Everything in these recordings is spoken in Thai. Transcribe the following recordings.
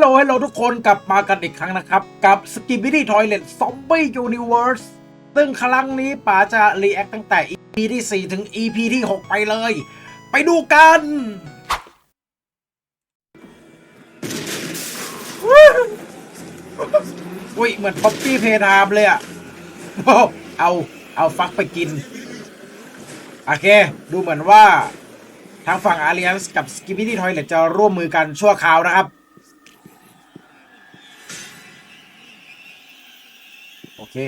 โหลฮัลโหลทุกคนกลับมากันอีกครั้งนะครับ กับ s k i b i d y Toilet Zombie Universe ซึ่งครั้งนี้ป๋าจะรีแอคตั้งแต่ EP ที่ 4 ถึง EP ที่ 6 ไปเลย ไปดูกันอุ้ย เหมือนป๊อปปี้เพทามเลยอะเอา เอาฟักไปกิน โอเค ดูเหมือนว่า ทางฝั่ง Alliance กับ s k i b i d y Toilet จะร่วมมือกันชั่วคราวนะครับ โอเค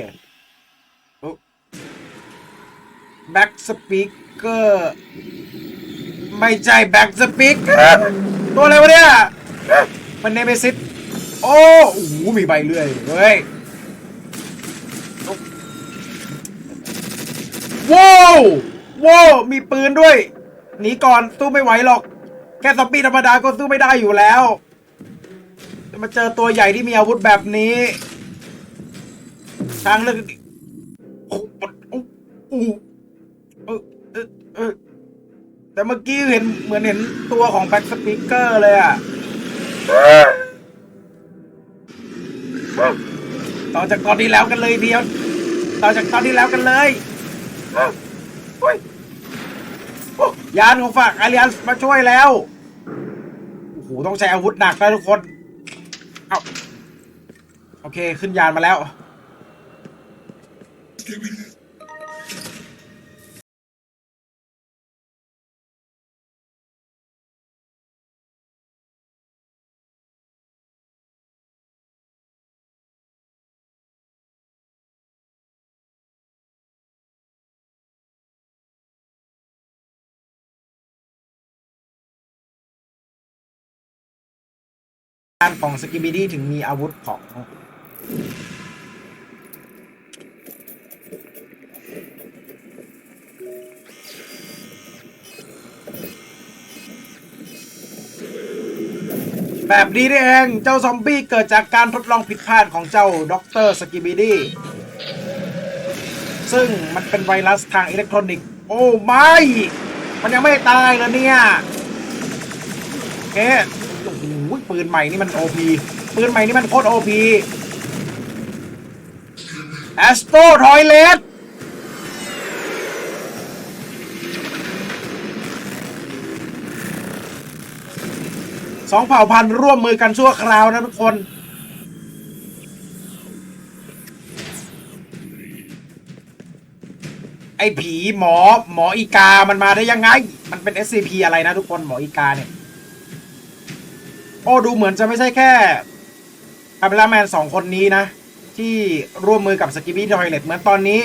แบ็กสปีกเกอร์ไม่ใช่แบ็กสปีกเกอร์ตัวอะไรวะเนี่ย มันเนเมซิสโอ้โหมีใบเลื่อยเฮ้ยว้าวว้าวมีปืนด้วย หนีก่อนสู้ไม่ไหวหรอก แค่ซอมบี้ธรรมดาก็สู้ไม่ได้อยู่แล้วจะมาเจอตัวใหญ่ที่มีอาวุธแบบนี้ ทางเลือกโอ้โอ้โอ้เออเออเออแต่เมื่อกี้เห็นเหมือนเห็นตัวของแบ็กสปีกเกอร์เลยอะต่อจากตอนที่แล้วกันเลยเดียว ต่อจากตอนที่แล้วกันเลยโอ้ยยานของฝากอาริยันมาช่วยแล้วโอ้โหต้องใช้อาวุธหนักนะทุกคน เอาโอเค ขึ้นยานมาแล้ว การของสกิบิดี้ถึงมีอาวุธของ แบบนี้นี่เองเจ้าซอมบี้เกิดจากการทดลองผิดพลาดของเจ้าด็อกเตอร์สกิบิดี้ซึ่งมันเป็นไวรัสทางอิเล็กทรอนิกส์ โอ้ไม่ มันยังไม่ตายเลยเนี่ยเอ๊ะโอ้โหปืนใหม่นี่มันโอพีปืนใหม่นี่มันโคตรโอพีแอสโตทอยเลต สองเผ่าพันธุ์ร่วมมือกันชั่วคราวนะทุกคน ไอ้ผีหมอหมออีกามันมาได้ยังไง มันเป็น SCP อะไรนะทุกคนหมออีกาเนี่ย โอ้ดูเหมือนจะไม่ใช่แค่คาเมล่าแมนสองคนนี้นะ ที่ร่วมมือกับสกิบี้ทอยเลตเหมือนตอนนี้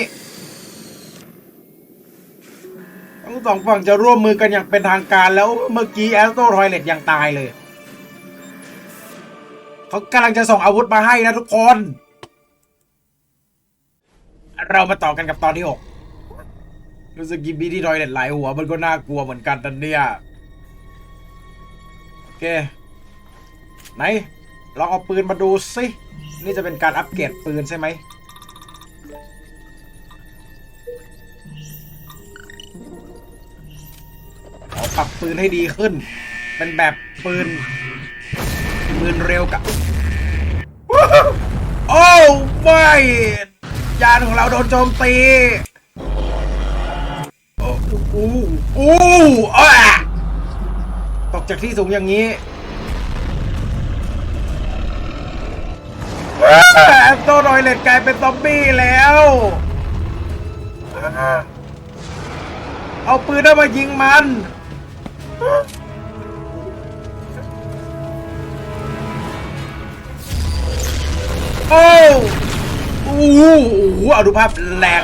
ทั้งสองฝั่งจะร่วมมือกันอย่างเป็นทางการแล้วเมื่อกี้แอสโตทอยเลตยังตายเลย เขากำลังจะส่งอาวุธมาให้นะทุกคน เรามาต่อกันกับตอนที่หกรู้สึกกิบบี้ที่ทอยเลตหลายหัว มันก็น่ากลัวเหมือนกันตันเนี่ยโอเค ไหนลองเอาปืนมาดูสิ นี่จะเป็นการอัปเกรดปืนใช่ไหมขอปรับปืนให้ดีขึ้น เป็นแบบปืน ปืนเร็วกับ โอ้ไม่ยานของเราโดนโจมตีโอ้โอ้โอ้อ้าตกจากที่สูงอย่างนี้แอสโตรอยเลตกลายเป็นซอมบี้แล้ว เอาปืนเอามายิงมัน โอ้โอ้โหเอาดูภาพแรง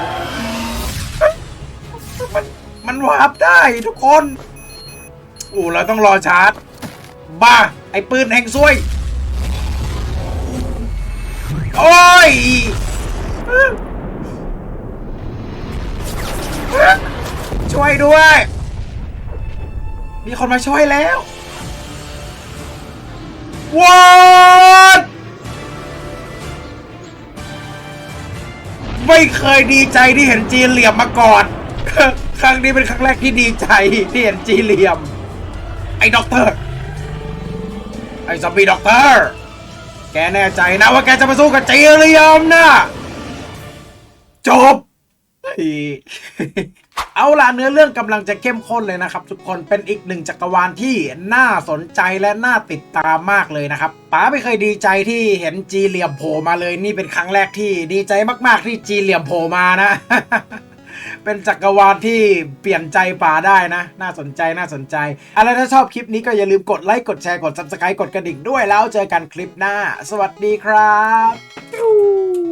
มันมันวาร์ปได้ทุกคนโอ้เราต้องรอชาร์จ บ้า ไอ้ปืนแห่งซวย โอ้ยช่วยด้วย มีคนมาช่วยแล้วว้าว ไม่เคยดีใจที่เห็นจีเหลี่ยมมาก่อน ครั้งนี้เป็นครั้งแรกที่ดีใจที่เห็นจีเหลี่ยม ไอ้ด็อกเตอร์ ไอ้ซอมบี้ด็อกเตอร์ แกแน่ใจนะว่าแกจะมาสู้กับจีเรียมนะ จบ เอาล่ะเนื้อเรื่องกำลังจะเข้มข้นเลยนะครับ ทุกคนเป็นอีกหนึ่งจักรวาลที่น่าสนใจและน่าติดตามมากเลยนะครับป๋าไม่เคยดีใจที่เห็นจีเหลี่ยมโผล่มาเลยนี่เป็นครั้งแรกที่ดีใจมาก ๆ ที่จีเหลี่ยมโผล่มานะ เป็นจักรวาลที่เปลี่ยนใจป่าได้นะ น่าสนใจน่าสนใจอะไรถ้าชอบคลิปนี้ก็อย่าลืมกดไลค์กดแชร์กด subscribe กดกระดิ่งด้วยแล้วเจอกันคลิปหน้า สวัสดีครับ